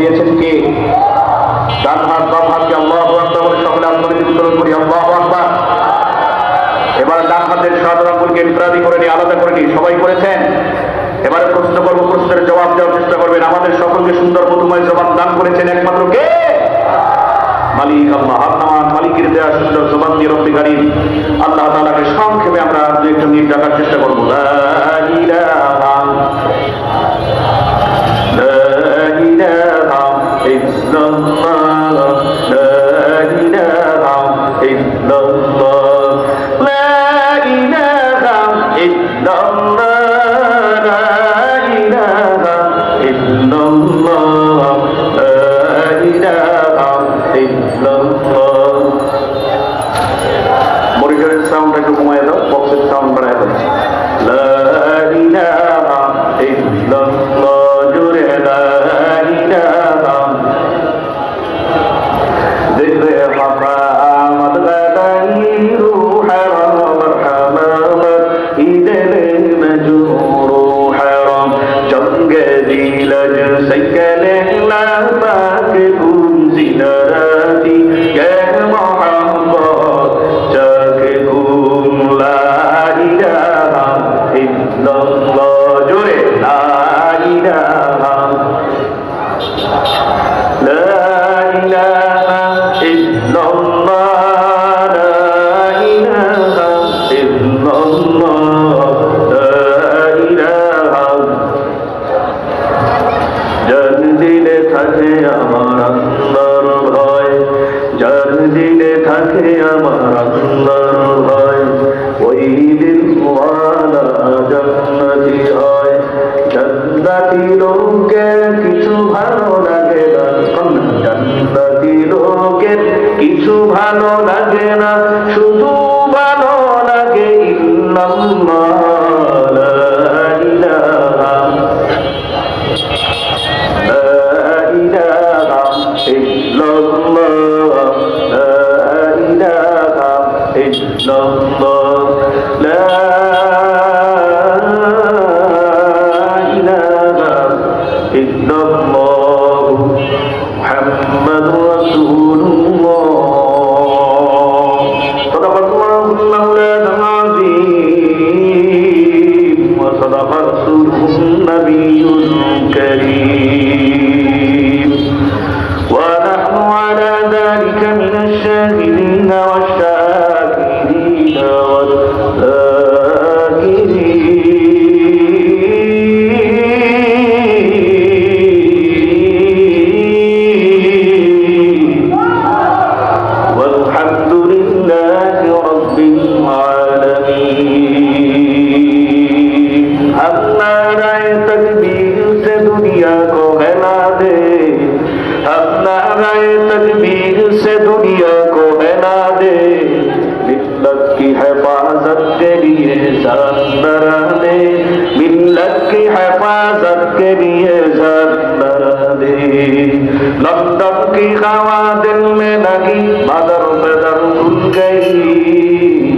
দিয়েছেন কে? করি নিয়ে আলাদা করে নিই সবাই করেছেন। এবারে জবাব দেওয়ার চেষ্টা করবেন। আমাদের সকলকে সুন্দর মধুময় জবাব দান করেছেন একমাত্র কে? মালিক মালিকের দেয়া সুন্দর জবান দিয়ে আল্লাহ সংক্ষেপে আমরা একটা ডাকার চেষ্টা করব। জন্মা দিলে থাকে আমার আল্লাহর ভয়। ওই দিল ওয়ালা জান্নাতি হয়। জান্নাতি লোকের কিছু ভালো লাগে না। জান্নাতি লোকের কিছু ভালো লাগে না। শুধু ভালো লাগে ইল্লাল্লাহ إلا الله لا मिल्लत की हिफाजत के लिए जान दे मिल्लत की हिफाजत के लिए जान डरा दे लंदन की हवा दिल में लगी, बदर बदर भूल गई।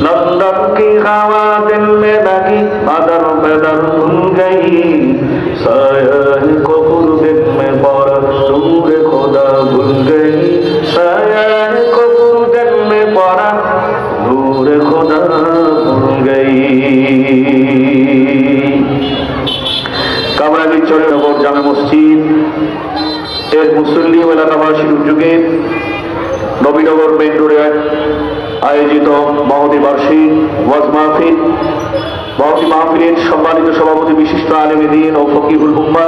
लंदन की हवा दिल में लगी, बदर बदर भूल गई। शायर को खुदा भूल गई কামরাগি চন্দ্রনগর জামে মসজিদ এর মুসল্লি ও এলাকাবাসীর উদ্যোগে নবীনগর মেন রোডে আয়োজিত মহতি বার্ষিক ওয়াজ মাহফিল মহতি মাহফিলের সম্মানিত সভাপতি বিশিষ্ট আলমদিন ও ফকিবুল উম্মা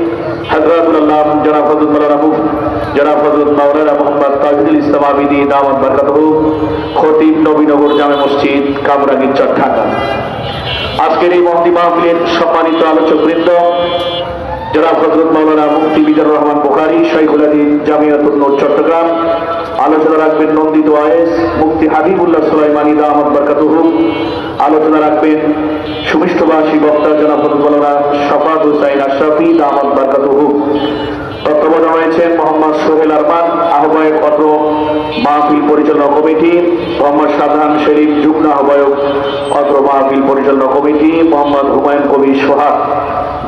হজরতুল্লাহ জনাব হজরত মাওলানা মুফ জনাব হজরত মাওলানা মোহাম্মদ তাজুল সম্মানিত জনাব মাওলানা মুফতি রহমান আলোচনা রাখবেন নন্দিত আয়েস মুফতি হাবিবুল্লাহ সুলাইমানি দাহমদ বরকাতুহু। আলোচনা রাখবেন সুমিষ্টভাষী বক্তা জনাব মাওলানা শফাত হুসাইন আশরাফি দাহমদ বরকাতুহু। তত্ত্বাবধান রয়েছেন মোহাম্মদ সোহেল আরমান, আহ্বায়ক অত্র মাহফিল পরিচালনা কমিটি, মোহাম্মদ সাধারণ শরীফ যুগ্ম আহ্বায়ক অত্র মাহফিল পরিচালনা কমিটি, মোহাম্মদ হুমায়ুন কবির সোহাগ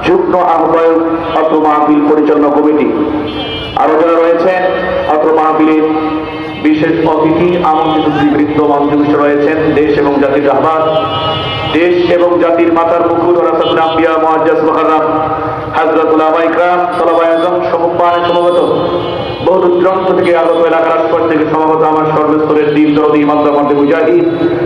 যুগ্ম আহ্বায়ক অত্র মাহফিল পরিচালনা কমিটি। যারা রয়েছেন অত্র মাহফিলের বিশেষ অতিথি আমন্ত্রিত বৃদ্ধ মানুষ রয়েছেন, দেশ এবং জাতির আহ্বান। দেশ এবং জাতির মাতার মুকুল রাসাদিয়া আম্বিয়া মহারাম বহু দূরান্ত থেকে আগত এলাকার আশপাশ থেকে সমাগত আমার সর্বস্তরের দিন দরদি মধ্যে মুজাহিদ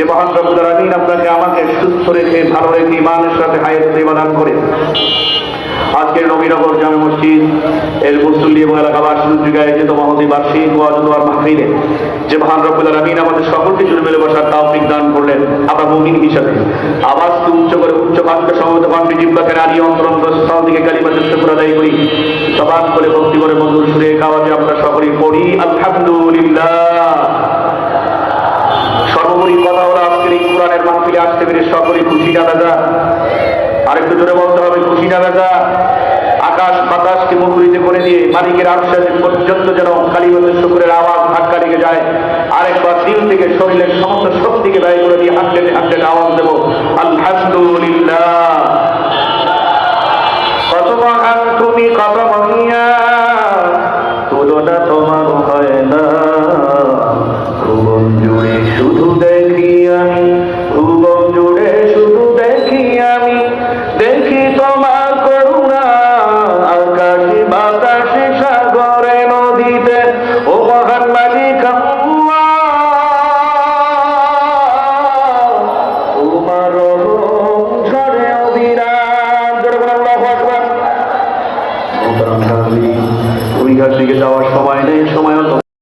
যে মহান রব্বুল আলামিন আপনাকে আমাকে সুস্থ রেখে, ভালো রেখে ইমানের সাথে দেওয়া দান করে আজকের নবীনগর জামে মসজিদ, এর মুসল্লি এবং এলাকাবাসী উদ্যোগে আয়োজিত মহতি বার্ষিক ওয়াজুদার মাহফিলে যে মহান রব্বুল আলামিন আমাদের সকলকে জুড়ে মেলে বসার তৌফিক দান করলেন আমরা মুমিন হিসাবে। আওয়াজকে উচ্চ করে, উচ্চ কণ্ঠে সমবেত কণ্ঠে জিব্বাকে নারী অন্তরন্ত স্থল থেকে কালিমাতে শুক্র আদায় করি। সবান করে ভক্তি করে মধুর সুরে কাওয়াজে আমরা সকলেই পড়ি, আলহামদুলিল্লাহ। মাহফিলে আসতে পেরে সকলে খুশি না দাদা। আরেকটু জোরে বলতে হবে, খুশি না দাদা। আকাশ বাতাসকে মুখরিত করে দিয়ে মালিকের আশ্বাসের পর্যন্ত যেন কালীবতের শুকুরের আওয়াজ ধাক্কা লেগে যায়। আরেকবার দিন থেকে শরীরের